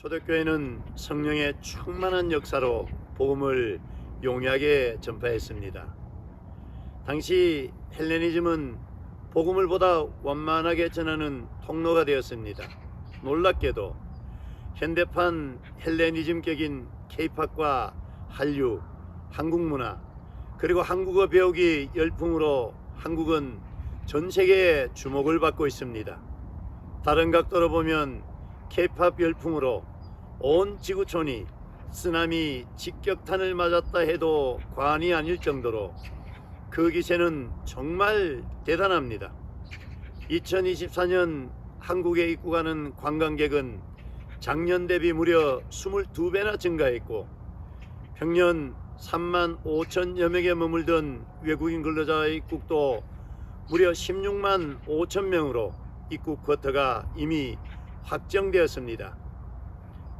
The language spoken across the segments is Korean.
초대교회는 성령의 충만한 역사로 복음을 용이하게 전파했습니다. 당시 헬레니즘은 복음을 보다 완만하게 전하는 통로가 되었습니다. 놀랍게도 현대판 헬레니즘격인 케이팝과 한류, 한국 문화, 그리고 한국어 배우기 열풍으로 한국은 전 세계에 주목을 받고 있습니다. 다른 각도로 보면 케이팝 열풍으로 온 지구촌이 쓰나미 직격탄을 맞았다 해도 과언이 아닐 정도로 그 기세는 정말 대단합니다. 2024년 한국에 입국하는 관광객은 작년 대비 무려 22배나 증가했고 평년 3만 5천여 명에 머물던 외국인 근로자 입국도 무려 16만 5천 명으로 입국 쿼터가 이미 확정되었습니다.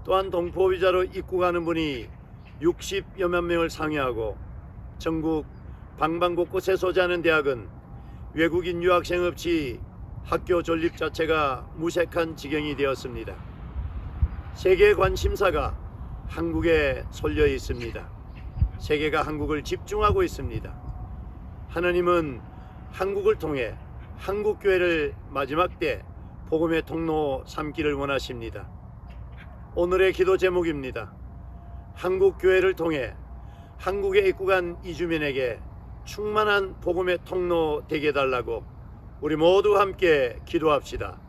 또한 동포비자로 입국하는 분이 60여만 명을 상회하고 전국 방방 곳곳에 소재하는 대학은 외국인 유학생 없이 학교 존립 자체가 무색한 지경이 되었습니다. 세계 관심사가 한국에 쏠려 있습니다. 세계가 한국을 집중하고 있습니다. 하나님은 한국을 통해 한국 교회를 마지막 때 복음의 통로 삼기를 원하십니다. 오늘의 기도 제목입니다. 한국 교회를 통해 한국에 입국한 이주민에게 충만한 복음의 통로 되게 해달라고 우리 모두 함께 기도합시다.